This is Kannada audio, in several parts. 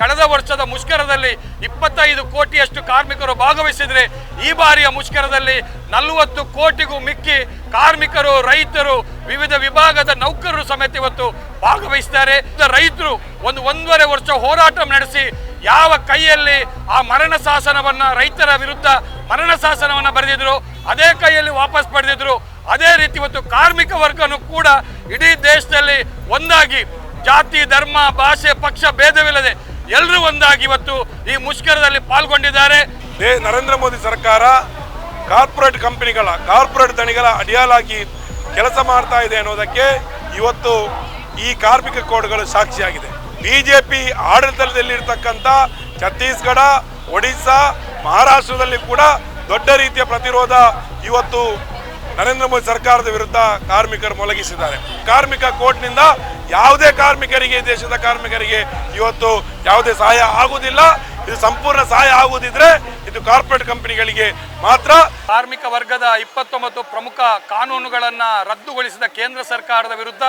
ಕಳೆದ ವರ್ಷದ ಮುಷ್ಕರದಲ್ಲಿ ಇಪ್ಪತ್ತೈದು ಕೋಟಿಯಷ್ಟು ಕಾರ್ಮಿಕರು ಭಾಗವಹಿಸಿದರೆ ಈ ಬಾರಿಯ ಮುಷ್ಕರದಲ್ಲಿ ನಲವತ್ತು ಕೋಟಿಗೂ ಮಿಕ್ಕಿ ಕಾರ್ಮಿಕರು, ರೈತರು, ವಿವಿಧ ವಿಭಾಗದ ನೌಕರರು ಸಮೇತ ಇವತ್ತು ಭಾಗವಹಿಸಿದ್ದಾರೆ ರೈತರು ಒಂದು ಒಂದೂವರೆ ವರ್ಷ ಹೋರಾಟ ನಡೆಸಿ ಯಾವ ಕೈಯಲ್ಲಿ ಆ ಮರಣ ಶಾಸನವನ್ನ ರೈತರ ವಿರುದ್ಧ ಮರಣ ಶಾಸನವನ್ನ ಬರೆದಿದ್ರು, ಅದೇ ಕೈಯಲ್ಲಿ ವಾಪಸ್ ಪಡೆದಿದ್ರು, ಅದೇ ರೀತಿ ಇವತ್ತು ಕಾರ್ಮಿಕ ವರ್ಗನು ಕೂಡ ಇಡೀ ದೇಶದಲ್ಲಿ ಒಂದಾಗಿ ಜಾತಿ, ಧರ್ಮ, ಭಾಷೆ, ಪಕ್ಷ, ಭೇದವಿಲ್ಲದೆ ಎಲ್ಲರೂ ಒಂದಾಗಿ ಇವತ್ತು ಈ ಮುಷ್ಕರದಲ್ಲಿ ಪಾಲ್ಗೊಂಡಿದ್ದಾರೆ. ನರೇಂದ್ರ ಮೋದಿ ಸರ್ಕಾರ ಕಾರ್ಪೊರೇಟ್ ಕಂಪನಿಗಳ, ಕಾರ್ಪೊರೇಟ್ ದಣಿಗಳ ಅಡಿಯಾಲಾಗಿ ಕೆಲಸ ಮಾಡ್ತಾ ಇದೆ ಅನ್ನೋದಕ್ಕೆ ಇವತ್ತು ಈ ಕಾರ್ಮಿಕ ಕೋಡ್ಗಳು ಸಾಕ್ಷಿಯಾಗಿದೆ. ಬಿಜೆಪಿ ಆಡಳಿತದಲ್ಲಿರ್ತಕ್ಕಂಥ ಛತ್ತೀಸ್ಗಢ, ಒಡಿಸ್ಸಾ, ಮಹಾರಾಷ್ಟ್ರದಲ್ಲಿ ಕೂಡ ದೊಡ್ಡ ರೀತಿಯ ಪ್ರತಿರೋಧ ಇವತ್ತು ನರೇಂದ್ರ ಮೋದಿ ಸರ್ಕಾರದ ವಿರುದ್ಧ ಕಾರ್ಮಿಕರು ಮೊಲಗಿಸಿದ್ದಾರೆ ಕಾರ್ಮಿಕ ಕೋರ್ಟ್ನಿಂದ ಯಾವುದೇ ಕಾರ್ಮಿಕರಿಗೆ, ದೇಶದ ಕಾರ್ಮಿಕರಿಗೆ ಇವತ್ತು ಯಾವುದೇ ಸಹಾಯ ಆಗುವುದಿಲ್ಲ. ಇದು ಸಂಪೂರ್ಣ ಸಹಾಯ ಆಗುವುದಿದ್ರೆ ಇದು ಕಾರ್ಪೊರೇಟ್ ಕಂಪನಿಗಳಿಗೆ ಮಾತ್ರ. ಕಾರ್ಮಿಕ ವರ್ಗದ ಇಪ್ಪತ್ತೊಂಬತ್ತು ಪ್ರಮುಖ ಕಾನೂನುಗಳನ್ನ ರದ್ದುಗೊಳಿಸಿದ ಕೇಂದ್ರ ಸರ್ಕಾರದ ವಿರುದ್ಧ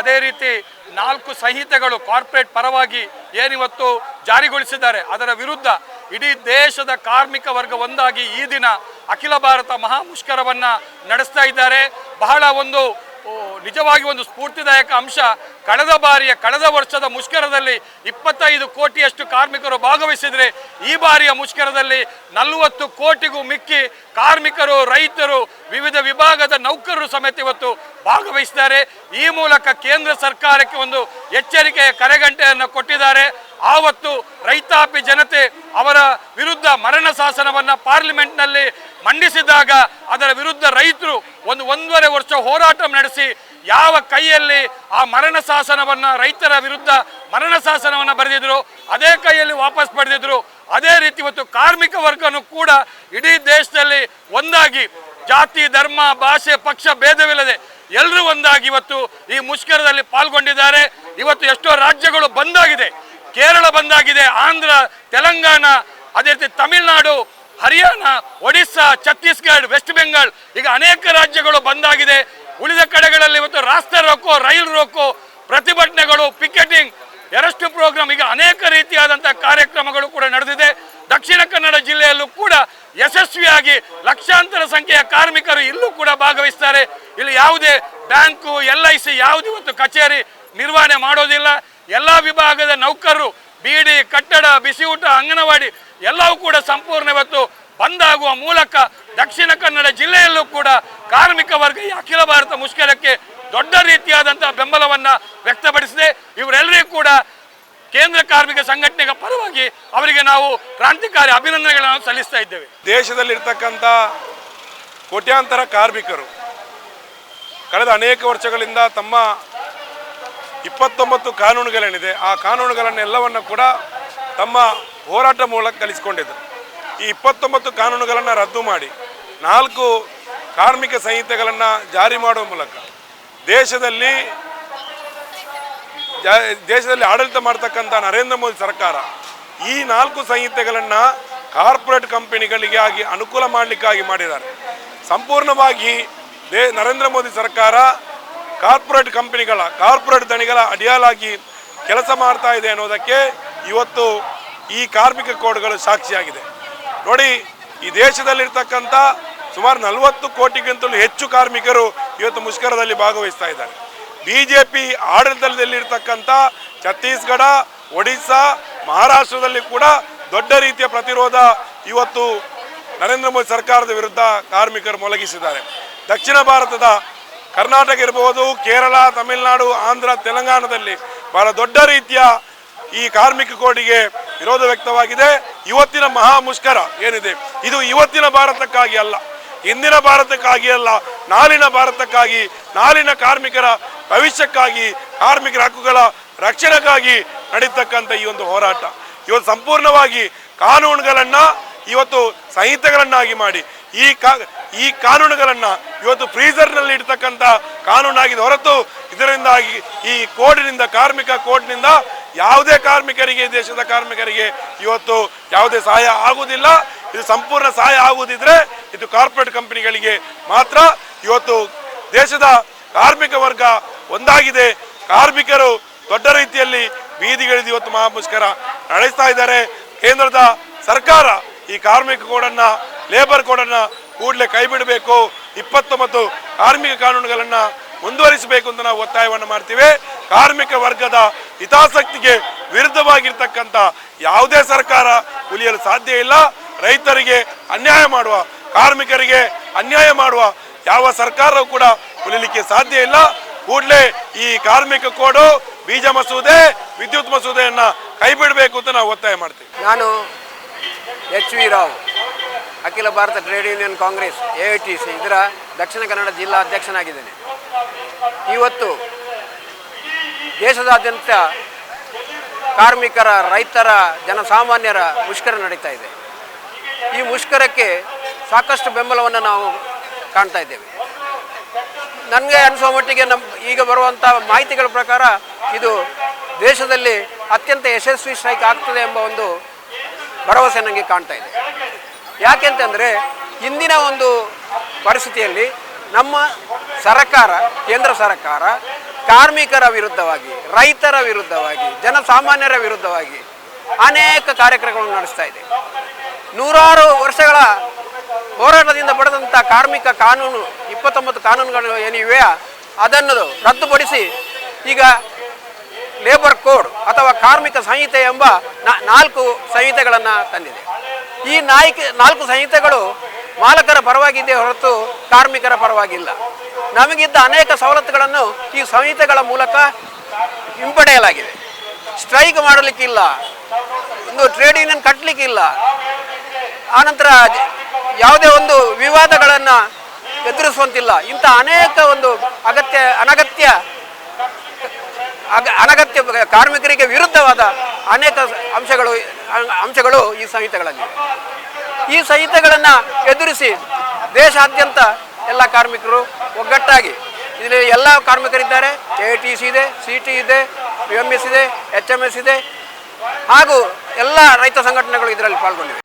ಅದೇ ರೀತಿ ನಾಲ್ಕು ಸಂಹಿತೆಗಳು ಕಾರ್ಪೊರೇಟ್ ಪರವಾಗಿ ಏನಿವತ್ತು ಜಾರಿಗೊಳಿಸಿದ್ದಾರೆ, ಅದರ ವಿರುದ್ಧ ಇಡೀ ದೇಶದ ಕಾರ್ಮಿಕ ವರ್ಗ ಒಂದಾಗಿ ಈ ದಿನ ಅಖಿಲ ಭಾರತ ಮಹಾ ಮುಷ್ಕರವನ್ನು ನಡೆಸ್ತಾ ಇದ್ದಾರೆ. ಬಹಳ ಒಂದು ನಿಜವಾಗಿ ಒಂದು ಸ್ಫೂರ್ತಿದಾಯಕ ಅಂಶ. ಕಳೆದ ಬಾರಿಯ, ಕಳೆದ ವರ್ಷದ ಮುಷ್ಕರದಲ್ಲಿ ಇಪ್ಪತ್ತೈದು ಕೋಟಿಯಷ್ಟು ಕಾರ್ಮಿಕರು ಭಾಗವಹಿಸಿದರೆ ಈ ಬಾರಿಯ ಮುಷ್ಕರದಲ್ಲಿ ನಲವತ್ತು ಕೋಟಿಗೂ ಮಿಕ್ಕಿ ಕಾರ್ಮಿಕರು, ರೈತರು, ವಿವಿಧ ವಿಭಾಗದ ನೌಕರರು ಸಮೇತ ಇವತ್ತು ಭಾಗವಹಿಸಿದ್ದಾರೆ. ಈ ಮೂಲಕ ಕೇಂದ್ರ ಸರ್ಕಾರಕ್ಕೆ ಒಂದು ಎಚ್ಚರಿಕೆಯ ಕರೆಗಂಟೆಯನ್ನು ಕೊಟ್ಟಿದ್ದಾರೆ. ಆವತ್ತು ರೈತಾಪಿ ಜನತೆ ಅವರ ವಿರುದ್ಧ ಮರಣ ಶಾಸನವನ್ನು ಪಾರ್ಲಿಮೆಂಟ್ನಲ್ಲಿ ಮಂಡಿಸಿದಾಗ ಅದರ ವಿರುದ್ಧ ರೈತರು ಒಂದು ಒಂದೂವರೆ ವರ್ಷ ಹೋರಾಟ ನಡೆಸಿ ಯಾವ ಕೈಯಲ್ಲಿ ಆ ಮರಣ ಶಾಸನವನ್ನು ರೈತರ ವಿರುದ್ಧ ಮರಣ ಶಾಸನವನ್ನು ಬರೆದಿದ್ರು, ಅದೇ ಕೈಯಲ್ಲಿ ವಾಪಸ್ ಪಡೆದಿದ್ರು, ಅದೇ ರೀತಿ ಇವತ್ತು ಕಾರ್ಮಿಕ ವರ್ಗನು ಕೂಡ ಇಡೀ ದೇಶದಲ್ಲಿ ಒಂದಾಗಿ ಜಾತಿ, ಧರ್ಮ, ಭಾಷೆ, ಪಕ್ಷ ಭೇದವಿಲ್ಲದೆ ಎಲ್ಲರೂ ಒಂದಾಗಿ ಇವತ್ತು ಈ ಮುಷ್ಕರದಲ್ಲಿ ಪಾಲ್ಗೊಂಡಿದ್ದಾರೆ. ಇವತ್ತು ಎಷ್ಟೋ ರಾಜ್ಯಗಳು ಬಂದಾಗಿದೆ. ಕೇರಳ ಬಂದಾಗಿದೆ, ಆಂಧ್ರ, ತೆಲಂಗಾಣ, ಅದೇ ರೀತಿ ತಮಿಳುನಾಡು ಹರಿಯಾಣ, ಒಡಿಸ್ಸಾ, ಛತ್ತೀಸ್ಗಢ, ವೆಸ್ಟ್ ಬೆಂಗಾಲ್ ಈಗ ಅನೇಕ ರಾಜ್ಯಗಳು ಬಂದಾಗಿದೆ. ಉಳಿದ ಕಡೆಗಳಲ್ಲಿ ಇವತ್ತು ರಾಸ್ತೆ ರೋಕೋ, ರೈಲ್ ರೋಕೋ, ಪ್ರತಿಭಟನೆಗಳು, ಪಿಕೆಟಿಂಗ್, ಎರಷ್ಟು ಪ್ರೋಗ್ರಾಮ್, ಈಗ ಅನೇಕ ರೀತಿಯಾದಂಥ ಕಾರ್ಯಕ್ರಮಗಳು ಕೂಡ ನಡೆದಿದೆ. ದಕ್ಷಿಣ ಕನ್ನಡ ಜಿಲ್ಲೆಯಲ್ಲೂ ಕೂಡ ಯಶಸ್ವಿಯಾಗಿ ಲಕ್ಷಾಂತರ ಸಂಖ್ಯೆಯ ಕಾರ್ಮಿಕರು ಇಲ್ಲೂ ಕೂಡ ಭಾಗವಹಿಸ್ತಾರೆ. ಇಲ್ಲಿ ಯಾವುದೇ ಬ್ಯಾಂಕು, ಎಲ್ ಐ ಸಿ ಯಾವುದೇ ಇವತ್ತು ಕಚೇರಿ ನಿರ್ವಹಣೆ ಮಾಡೋದಿಲ್ಲ. ಎಲ್ಲ ವಿಭಾಗದ ನೌಕರರು ಬೀಡಿ, ಕಟ್ಟಡ ಬಿಸಿಯೂಟ ಅಂಗನವಾಡಿ ಎಲ್ಲವೂ ಕೂಡ ಸಂಪೂರ್ಣ ಇವತ್ತು ಬಂದಾಗುವ ಮೂಲಕ ದಕ್ಷಿಣ ಕನ್ನಡ ಜಿಲ್ಲೆಯಲ್ಲೂ ಕೂಡ ಕಾರ್ಮಿಕ ವರ್ಗ ಈ ಅಖಿಲ ಭಾರತ ಮುಷ್ಕರಕ್ಕೆ ದೊಡ್ಡ ರೀತಿಯಾದಂತಹ ಬೆಂಬಲವನ್ನ ವ್ಯಕ್ತಪಡಿಸಿದೆ. ಇವರೆಲ್ಲರಿಗೂ ಕೂಡ ಕೇಂದ್ರ ಕಾರ್ಮಿಕ ಸಂಘಟನೆಗಳ ಪರವಾಗಿ ಅವರಿಗೆ ನಾವು ಕ್ರಾಂತಿಕಾರಿ ಅಭಿನಂದನೆಗಳನ್ನು ಸಲ್ಲಿಸ್ತಾ ಇದ್ದೇವೆ. ದೇಶದಲ್ಲಿರ್ತಕ್ಕಂಥ ಕೋಟ್ಯಾಂತರ ಕಾರ್ಮಿಕರು ಕಳೆದ ಅನೇಕ ವರ್ಷಗಳಿಂದ ತಮ್ಮ ಇಪ್ಪತ್ತೊಂಬತ್ತು ಕಾನೂನುಗಳೇನಿದೆ, ಆ ಕಾನೂನುಗಳನ್ನೆಲ್ಲವನ್ನು ಕೂಡ ತಮ್ಮ ಹೋರಾಟ ಮೂಲಕ ಕಲಿಸಿಕೊಂಡಿದ್ದರು ಈ ಇಪ್ಪತ್ತೊಂಬತ್ತು ಕಾನೂನುಗಳನ್ನು ರದ್ದು ಮಾಡಿ, ನಾಲ್ಕು ಕಾರ್ಮಿಕ ಸಂಹಿತೆಗಳನ್ನು ಜಾರಿ ಮಾಡುವ ಮೂಲಕ ದೇಶದಲ್ಲಿ ದೇಶದಲ್ಲಿ ಆಡಳಿತ ಮಾಡ್ತಕ್ಕಂಥ ನರೇಂದ್ರ ಮೋದಿ ಸರ್ಕಾರ ಈ ನಾಲ್ಕು ಸಂಹಿತೆಗಳನ್ನು ಕಾರ್ಪೊರೇಟ್ ಕಂಪನಿಗಳಿಗೆ ಆಗಿ ಅನುಕೂಲ ಮಾಡಲಿಕ್ಕಾಗಿ ಮಾಡಿದ್ದಾರೆ. ಸಂಪೂರ್ಣವಾಗಿ ದೇ, ನರೇಂದ್ರ ಮೋದಿ ಸರ್ಕಾರ ಕಾರ್ಪೊರೇಟ್ ಕಂಪನಿಗಳ, ಕಾರ್ಪೊರೇಟ್ ದಣಿಗಳ ಅಡಿಯಾಲಾಗಿ ಕೆಲಸ ಮಾಡ್ತಾ ಇದೆ ಅನ್ನೋದಕ್ಕೆ ಇವತ್ತು ಈ ಕಾರ್ಮಿಕ ಕೋಡ್ಗಳು ಸಾಕ್ಷಿಯಾಗಿದೆ. ನೋಡಿ, ಈ ದೇಶದಲ್ಲಿರ್ತಕ್ಕಂಥ ಸುಮಾರು ನಲವತ್ತು ಕೋಟಿಗಿಂತಲೂ ಹೆಚ್ಚು ಕಾರ್ಮಿಕರು ಇವತ್ತು ಮುಷ್ಕರದಲ್ಲಿ ಭಾಗವಹಿಸ್ತಾ ಇದ್ದಾರೆ. ಬಿ ಜೆ ಪಿ ಆಡಳಿತದಲ್ಲಿರ್ತಕ್ಕಂಥ ಛತ್ತೀಸ್ಗಢ, ಒಡಿಸ್ಸಾ, ಮಹಾರಾಷ್ಟ್ರದಲ್ಲಿ ಕೂಡ ದೊಡ್ಡ ರೀತಿಯ ಪ್ರತಿರೋಧ ಇವತ್ತು ನರೇಂದ್ರ ಮೋದಿ ಸರ್ಕಾರದ ವಿರುದ್ಧ ಕಾರ್ಮಿಕರು ಮೊಲಗಿಸಿದ್ದಾರೆ ದಕ್ಷಿಣ ಭಾರತದ ಕರ್ನಾಟಕ ಇರಬಹುದು ಕೇರಳ, ತಮಿಳುನಾಡು, ಆಂಧ್ರ, ತೆಲಂಗಾಣದಲ್ಲಿ ಬಹಳ ದೊಡ್ಡ ರೀತಿಯ ಈ ಕಾರ್ಮಿಕ ಕೋಡಿಗೆ ವಿರೋಧ ವ್ಯಕ್ತವಾಗಿದೆ. ಇವತ್ತಿನ ಮಹಾ ಮುಷ್ಕರ ಏನಿದೆ? ಇದು ಇವತ್ತಿನ ಭಾರತಕ್ಕಾಗಿ ಅಲ್ಲ ಇಂದಿನ ಭಾರತಕ್ಕಾಗಿ ಅಲ್ಲ, ನಾಳಿನ ಭಾರತಕ್ಕಾಗಿ, ನಾಳಿನ ಕಾರ್ಮಿಕರ ಭವಿಷ್ಯಕ್ಕಾಗಿ, ಕಾರ್ಮಿಕರ ಹಕ್ಕುಗಳ ರಕ್ಷಣೆಗಾಗಿ ನಡೀತಕ್ಕಂಥ ಈ ಒಂದು ಹೋರಾಟ. ಇವತ್ತು ಸಂಪೂರ್ಣವಾಗಿ ಕಾನೂನುಗಳನ್ನು ಇವತ್ತು ಸಂಹಿತೆಗಳನ್ನಾಗಿ ಮಾಡಿ, ಈ ಕಾ, ಈ ಕಾನೂನುಗಳನ್ನು ಇವತ್ತು ಫ್ರೀಸರ್ನಲ್ಲಿ ಇಡ್ತಕ್ಕಂಥ ಕಾನೂನಾಗಿದೆ. ಹೊರತು ಇದರಿಂದಾಗಿ ಈ ಕೋಡಿನಿಂದ, ಕಾರ್ಮಿಕ ಕೋಡ್ನಿಂದ ಯಾವುದೇ ಕಾರ್ಮಿಕರಿಗೆ ದೇಶದ ಕಾರ್ಮಿಕರಿಗೆ ಇವತ್ತು ಯಾವುದೇ ಸಹಾಯ ಆಗುವುದಿಲ್ಲ. ಇದು ಸಂಪೂರ್ಣ ಸಹಾಯ ಆಗುವುದಿದ್ರೆ ಇದು ಕಾರ್ಪೊರೇಟ್ ಕಂಪನಿಗಳಿಗೆ ಮಾತ್ರ ಇವತ್ತು ದೇಶದ ಕಾರ್ಮಿಕ ವರ್ಗ ಒಂದಾಗಿದೆ. ಕಾರ್ಮಿಕರು ದೊಡ್ಡ ರೀತಿಯಲ್ಲಿ ಬೀದಿಗಿಳಿದು ಇವತ್ತು ಮಹಾ ಮುಷ್ಕರ ನಡೆಸ್ತಾ ಇದ್ದಾರೆ. ಕೇಂದ್ರದ ಸರ್ಕಾರ ಈ ಕಾರ್ಮಿಕ ಕೋಡನ್ನ ಲೇಬರ್ ಕೋಡನ್ನ ಕೂಡಲೇ ಕೈ ಬಿಡಬೇಕು. ಇಪ್ಪತ್ತೊಂಬತ್ತು ಕಾರ್ಮಿಕ ಕಾನೂನುಗಳನ್ನ ಮುಂದುವರಿಸಬೇಕು ಅಂತ ನಾವು ಒತ್ತಾಯವನ್ನು ಮಾಡ್ತೀವಿ. ಕಾರ್ಮಿಕ ವರ್ಗದ ಹಿತಾಸಕ್ತಿಗೆ ವಿರುದ್ಧವಾಗಿರ್ತಕ್ಕಂಥ ಯಾವುದೇ ಸರ್ಕಾರ ಉಳಿಯಲು ಸಾಧ್ಯ ಇಲ್ಲ. ರೈತರಿಗೆ ಅನ್ಯಾಯ ಮಾಡುವ, ಕಾರ್ಮಿಕರಿಗೆ ಅನ್ಯಾಯ ಮಾಡುವ ಯಾವ ಸರ್ಕಾರವೂ ಕೂಡ ಉಳಿಲಿಕ್ಕೆ ಸಾಧ್ಯ ಇಲ್ಲ. ಕೂಡಲೇ ಈ ಕಾರ್ಮಿಕ ಕೋಡು ಬೀಜ ಮಸೂದೆ, ವಿದ್ಯುತ್ ಮಸೂದೆಯನ್ನ ಕೈ ಬಿಡಬೇಕು ಅಂತ ನಾವು ಒತ್ತಾಯ ಮಾಡ್ತೀವಿ. ನಾನು H V Rao, Akhila Bharata trade union congress, A I T C, ಇದರ ದಕ್ಷಿಣ ಕನ್ನಡ ಜಿಲ್ಲಾ ಅಧ್ಯಕ್ಷನಾಗಿದ್ದೇನೆ. ಇವತ್ತು ದೇಶದಾದ್ಯಂತ ಕಾರ್ಮಿಕರ, ರೈತರ, ಜನಸಾಮಾನ್ಯರ ಮುಷ್ಕರ ನಡೀತಾ ಇದೆ. ಈ ಮುಷ್ಕರಕ್ಕೆ ಸಾಕಷ್ಟು ಬೆಂಬಲವನ್ನು ನಾವು ಕಾಣ್ತಾ ಇದ್ದೇವೆ. ನನಗೆ ಅನಿಸುವ ಮಟ್ಟಿಗೆ ನಮ್ಮ ಈಗ ಬರುವಂಥ ಮಾಹಿತಿಗಳ ಪ್ರಕಾರ ಇದು ದೇಶದಲ್ಲಿ ಅತ್ಯಂತ ಯಶಸ್ವಿ ಸ್ಟ್ರೈಕ್ ಆಗ್ತದೆ ಎಂಬ ಒಂದು ಭರವಸೆ ನನಗೆ ಕಾಣ್ತಾ ಇದೆ. ಯಾಕೆಂತಂದರೆ ಇಂದಿನ ಒಂದು ಪರಿಸ್ಥಿತಿಯಲ್ಲಿ ನಮ್ಮ ಸರಕಾರ, ಕೇಂದ್ರ ಸರಕಾರ ಕಾರ್ಮಿಕರ ವಿರುದ್ಧವಾಗಿ, ರೈತರ ವಿರುದ್ಧವಾಗಿ, ಜನಸಾಮಾನ್ಯರ ವಿರುದ್ಧವಾಗಿ ಅನೇಕ ಕಾರ್ಯಕ್ರಮಗಳನ್ನು ನಡೆಸ್ತಾ ಇದೆ. ನೂರಾರು ವರ್ಷಗಳ ಹೋರಾಟದಿಂದ ಪಡೆದಂಥ ಕಾರ್ಮಿಕ ಕಾನೂನು, ಇಪ್ಪತ್ತೊಂಬತ್ತು ಕಾನೂನುಗಳು ಏನಿವೆಯಾ ಅದನ್ನು ರದ್ದುಪಡಿಸಿ ಈಗ ಲೇಬರ್ ಕೋಡ್ ಅಥವಾ ಕಾರ್ಮಿಕ ಸಂಹಿತೆ ಎಂಬ ನಾಲ್ಕು ಸಂಹಿತೆಗಳನ್ನು ತಂದಿದೆ. ಈ ನಾಲ್ಕು ನಾಲ್ಕು ಸಂಹಿತೆಗಳು ಮಾಲಕರ ಪರವಾಗಿದ್ದೇ ಹೊರತು ಕಾರ್ಮಿಕರ ಪರವಾಗಿಲ್ಲ. ನಮಗಿದ್ದ ಅನೇಕ ಸವಲತ್ತುಗಳನ್ನು ಈ ಸಂಹಿತೆಗಳ ಮೂಲಕ ಹಿಂಪಡೆಯಲಾಗಿದೆ. ಸ್ಟ್ರೈಕ್ ಮಾಡಲಿಕ್ಕಿಲ್ಲ. ಒಂದು ಟ್ರೇಡ್ ಯೂನಿಯನ್ ಕಟ್ಟಲಿಕ್ಕಿಲ್ಲ ಆನಂತರ ಯಾವುದೇ ಒಂದು ವಿವಾದಗಳನ್ನು ಎದುರಿಸುವಂತಿಲ್ಲ. ಇಂಥ ಅನೇಕ ಒಂದು ಅಗತ್ಯ ಅನಗತ್ಯ ಅನಗತ್ಯ ಕಾರ್ಮಿಕರಿಗೆ ವಿರುದ್ಧವಾದ ಅನೇಕ ಅಂಶಗಳು ಅಂಶಗಳು ಈ ಸಂಹಿತೆಗಳಲ್ಲಿ ಈ ಸಂಹಿತೆಗಳನ್ನು ಎದುರಿಸಿ ದೇಶಾದ್ಯಂತ ಎಲ್ಲ ಕಾರ್ಮಿಕರು ಒಗ್ಗಟ್ಟಾಗಿ ಇಲ್ಲಿ ಎಲ್ಲ ಕಾರ್ಮಿಕರಿದ್ದಾರೆ. ಎ ಟಿ ಸಿ ಇದೆ ಸಿ ಟಿ ಇದೆ ಯು ಎಂ ಎಸ್ ಇದೆ ಎಚ್ ಎಂ ಎಸ್ ಇದೆ. ಹಾಗೂ ಎಲ್ಲ ರೈತ ಸಂಘಟನೆಗಳು ಇದರಲ್ಲಿ ಪಾಲ್ಗೊಂಡಿವೆ.